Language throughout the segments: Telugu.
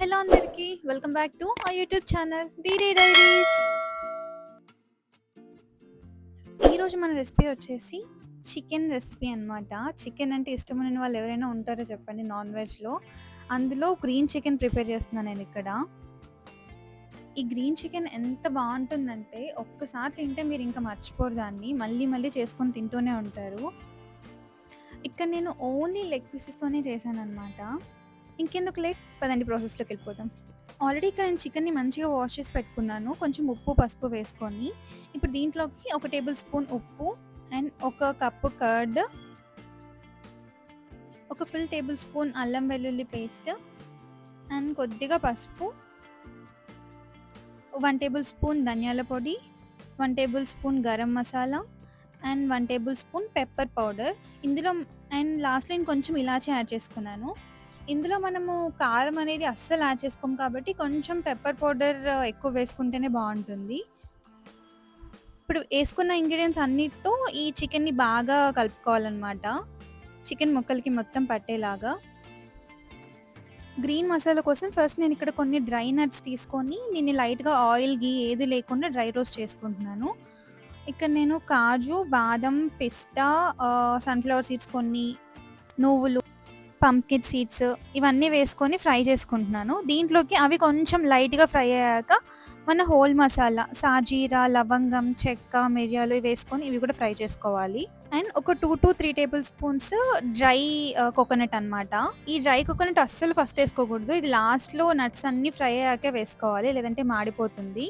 హలో అందరికీ వెల్కమ్ బ్యాక్ టు ఆ యూట్యూబ్ ఛానల్ డే డైరీస్. ఈరోజు మన రెసిపీ వచ్చేసి చికెన్ రెసిపీ అన్నమాట. చికెన్ అంటే ఇష్టమైన వాళ్ళు ఎవరైనా ఉంటారో చెప్పండి నాన్ వెజ్లో? అందులో గ్రీన్ చికెన్ ప్రిపేర్ చేస్తున్నాను నేను ఇక్కడ. ఈ గ్రీన్ చికెన్ ఎంత బాగుంటుందంటే ఒక్కసారి తింటే మీరు ఇంకా మర్చిపోరు దాన్ని. మళ్ళీ మళ్ళీ చేసుకొని తింటూనే ఉంటారు. ఇక్కడ నేను ఓన్లీ లెగ్ పీసెస్తోనే చేశాను అనమాట ఇంకెందుకు లేట్ పదండి ప్రాసెస్లోకి వెళ్ళిపోతాం ఆల్రెడీ ఇక్కడ నేను చికెన్ని మంచిగా వాష్ చేసి పెట్టుకున్నాను. కొంచెం ఉప్పు పసుపు వేసుకొని. ఇప్పుడు దీంట్లోకి ఒక టేబుల్ స్పూన్ ఉప్పు అండ్ ఒక కప్పు కర్డ్ ఒక ఫుల్ టేబుల్ స్పూన్ అల్లం వెల్లుల్లి పేస్ట్ అండ్ కొద్దిగా పసుపు వన్ టేబుల్ స్పూన్ ధనియాల పొడి one tablespoon garam masala and one tablespoon pepper powder ఇందులో అండ్ లాస్ట్లో నేను కొంచెం ఇలాచి యాడ్ చేసుకున్నాను. ఇందులో మనము కారం అనేది అస్సలు యాడ్ చేసుకోం కాబట్టి కొంచెం పెప్పర్ పౌడర్ ఎక్కువ వేసుకుంటేనే బాగుంటుంది. ఇప్పుడు వేసుకున్న ఇంగ్రీడియంట్స్ అన్నిటితో ఈ చికెన్ని బాగా కలుపుకోవాలన్నమాట. చికెన్ ముక్కలకి మొత్తం పట్టేలాగా. గ్రీన్ మసాలా కోసం ఫస్ట్ నేను ఇక్కడ కొన్ని డ్రై నట్స్ తీసుకొని దీన్ని లైట్గా ఆయిల్ గీ ఏది లేకుండా డ్రై రోస్ట్ చేసుకుంటున్నాను. ఇక్కడ నేను కాజు బాదం పిస్తా సన్ఫ్లవర్ సీడ్స్ కొన్ని నువ్వులు పంకిన్ సీడ్స్ ఇవన్నీ వేసుకొని ఫ్రై చేసుకుంటున్నాను. దీంట్లోకి అవి కొంచెం లైట్గా ఫ్రై అయ్యాక మన హోల్ మసాలా సాజీరా లవంగం చెక్క మిరియాలు వేసుకొని ఇవి కూడా ఫ్రై చేసుకోవాలి. అండ్ ఒక two to three tablespoons dry coconut అనమాట ఈ డ్రై కోకోనట్ అస్సలు ఫస్ట్ వేసుకోకూడదు. ఇది లాస్ట్లో నట్స్ అన్ని ఫ్రై అయ్యాకే వేసుకోవాలి లేదంటే మాడిపోతుంది.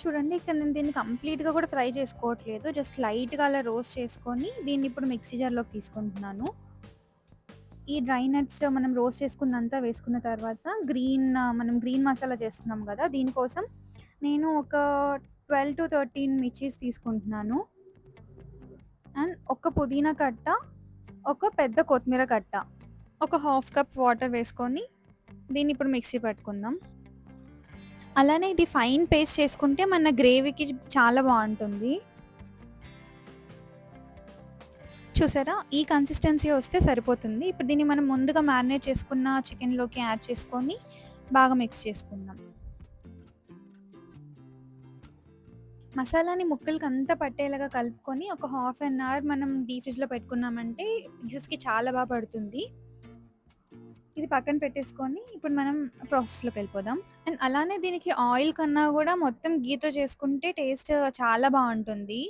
చూడండి ఇక్కడ నేను దీన్ని కంప్లీట్గా కూడా ఫ్రై చేసుకోవట్లేదు. జస్ట్ లైట్గా అలా రోస్ట్ చేసుకొని దీన్ని ఇప్పుడు మిక్సీ జార్లోకి తీసుకుంటున్నాను. ఈ డ్రై నట్స్ మనం రోస్ట్ చేసుకున్నంత వేసుకున్న తర్వాత గ్రీన్ మనం గ్రీన్ మసాలా చేస్తున్నాం కదా దీనికోసం నేను ఒక ట్వెల్వ్ టు థర్టీన్ మిర్చీస్ తీసుకుంటున్నాను. అండ్ ఒక పుదీనా కట్ట ఒక పెద్ద కొత్తిమీర కట్ట ఒక హాఫ్ కప్ వాటర్ వేసుకొని దీన్ని ఇప్పుడు మిక్సీ పెట్టుకుందాం. అలానే ఇది ఫైన్ పేస్ట్ చేసుకుంటే మన గ్రేవీకి చాలా బాగుంటుంది. చూసారా? ఈ కన్సిస్టెన్సీ వస్తే సరిపోతుంది. ఇప్పుడు దీన్ని మనం ముందుగా మ్యారినేట్ చేసుకున్న చికెన్లోకి యాడ్ చేసుకొని బాగా మిక్స్ చేసుకుందాం. మసాలాని ముక్కలకి అంతా పట్టేలాగా కలుపుకొని ఒక హాఫ్ అన్ అవర్ మనం డీ ఫ్రిడ్జ్లో పెట్టుకున్నామంటే పీసెస్కి చాలా బాగా పడుతుంది. ఇది పక్కన పెట్టేసుకొని ఇప్పుడు మనం ప్రాసెస్లోకి వెళ్ళిపోదాం. అండ్ అలానే దీనికి ఆయిల్ కన్నా కూడా మొత్తం గీతో చేసుకుంటే టేస్ట్ చాలా బాగుంటుంది.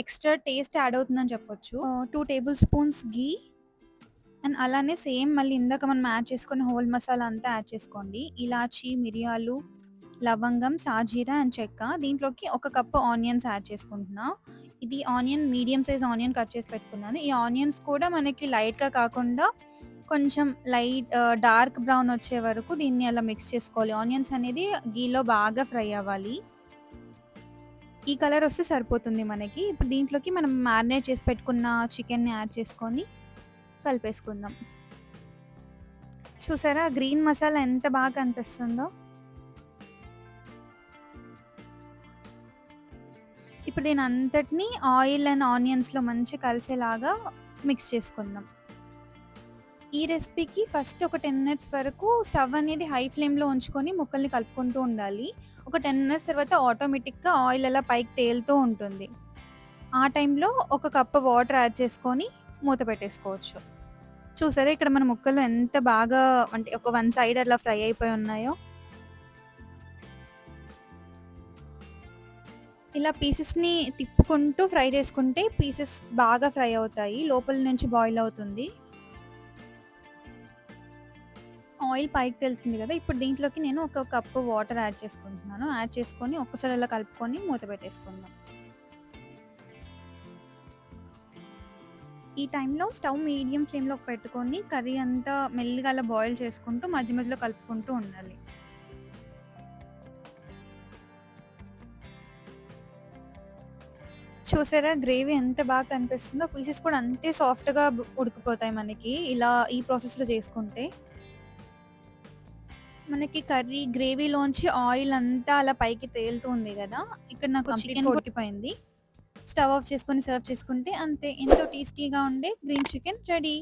ఎక్స్ట్రా టేస్ట్ యాడ్ అవుతుందని చెప్పొచ్చు. Two tablespoons ghee and అలానే సేమ్ మళ్ళీ ఇందాక మనం యాడ్ చేసుకున్న హోల్ మసాలా అంతా యాడ్ చేసుకోండి. ఇలాచి మిరియాలు లవంగం సాజీరా అండ్ చెక్క. దీంట్లోకి ఒక కప్పు ఆనియన్స్ యాడ్ చేసుకుంటున్నా. ఇది onion medium size onion cut చేసి పెట్టుకున్నాను. ఈ ఆనియన్స్ కూడా మనకి లైట్గా కాకుండా కొంచెం లైట్ డార్క్ బ్రౌన్ వచ్చే వరకు దీన్ని అలా మిక్స్ చేసుకోవాలి. ఆనియన్స్ అనేది గీలో బాగా ఫ్రై అవ్వాలి. ఈ కలర్ వస్తే సరిపోతుంది మనకి. ఇప్పుడు దీంట్లోకి మనం మ్యారినేట్ చేసి పెట్టుకున్న చికెన్ని యాడ్ చేసుకొని కలిపేసుకుందాం. చూసారా? గ్రీన్ మసాలా ఎంత బాగా కనిపిస్తుందో. ఇప్పుడు దీని అంతటిని ఆయిల్ అండ్ ఆనియన్స్లో మంచి కలిసేలాగా మిక్స్ చేసుకుందాం. ఈ రెసిపీకి ఫస్ట్ ఒక టెన్ మినిట్స్ వరకు స్టవ్ అనేది హై ఫ్లేమ్లో ఉంచుకొని ముక్కల్ని కలుపుకుంటూ ఉండాలి. ఒక టెన్ మినిట్స్ తర్వాత ఆటోమేటిక్గా ఆయిల్ అలా పైకి తేలుతూ ఉంటుంది. ఆ టైంలో ఒక కప్పు వాటర్ యాడ్ చేసుకొని మూత పెట్టేసుకోవచ్చు. చూసారా ఇక్కడ మన ముక్కలు ఎంత బాగా అంటే ఒక వన్ సైడ్ అలా ఫ్రై అయిపోయి ఉన్నాయో? ఇలా పీసెస్ని తిప్పుకుంటూ ఫ్రై చేసుకుంటే పీసెస్ బాగా ఫ్రై అవుతాయి. లోపల నుంచి బాయిల్ అవుతుంది. ఆయిల్ పైకి తెలుతుంది కదా ఇప్పుడు దీంట్లోకి నేను ఒక కప్పు వాటర్ యాడ్ చేసుకుంటున్నాను. యాడ్ చేసుకొని ఒక్కసారి అలా కలుపుకొని మూత పెట్టేసుకుందాం. ఈ టైంలో స్టవ్ మీడియం ఫ్లేమ్లో పెట్టుకొని కర్రీ అంతా మెల్లిగా అలా బాయిల్ చేసుకుంటూ మధ్య మధ్యలో కలుపుకుంటూ ఉండాలి. చూసారా గ్రేవీ ఎంత బాగా కనిపిస్తుందో. పీసెస్ కూడా అంతే సాఫ్ట్గా ఉడికిపోతాయి మనకి. ఇలా ఈ ప్రాసెస్లో చేసుకుంటే. మనకి కర్రీ గ్రేవీలోంచి ఆయిల్ అంతా అలా పైకి తేలుతుంది కదా ఇక్కడ నాకు చికెన్ ఉడికిపోయింది స్టవ్ ఆఫ్ చేసుకొని సర్వ్ చేసుకుంటే అంతే ఎంతో టేస్టీగా ఉండే గ్రీన్ చికెన్ రెడీ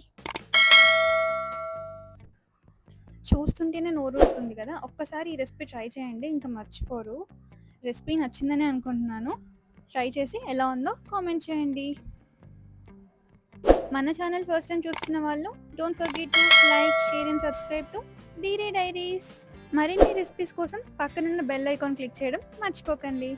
చూస్తుంటేనే నోరూరుతుంది కదా! ఒక్కసారి ఈ రెసిపీ ట్రై చేయండి. ఇంక మర్చిపోరు. రెసిపీ నచ్చిందనే అనుకుంటున్నాను. ట్రై చేసి ఎలా ఉందో కామెంట్ చేయండి. మన ఛానల్ ఫస్ట్ టైమ్ చూస్తున్న వాళ్ళు don't forget to like, share and subscribe to Deere diaries. మరిన్ని రెసిపీస్ కోసం పక్కనున్న బెల్ ఐకాన్ క్లిక్ చేయడం మర్చిపోకండి.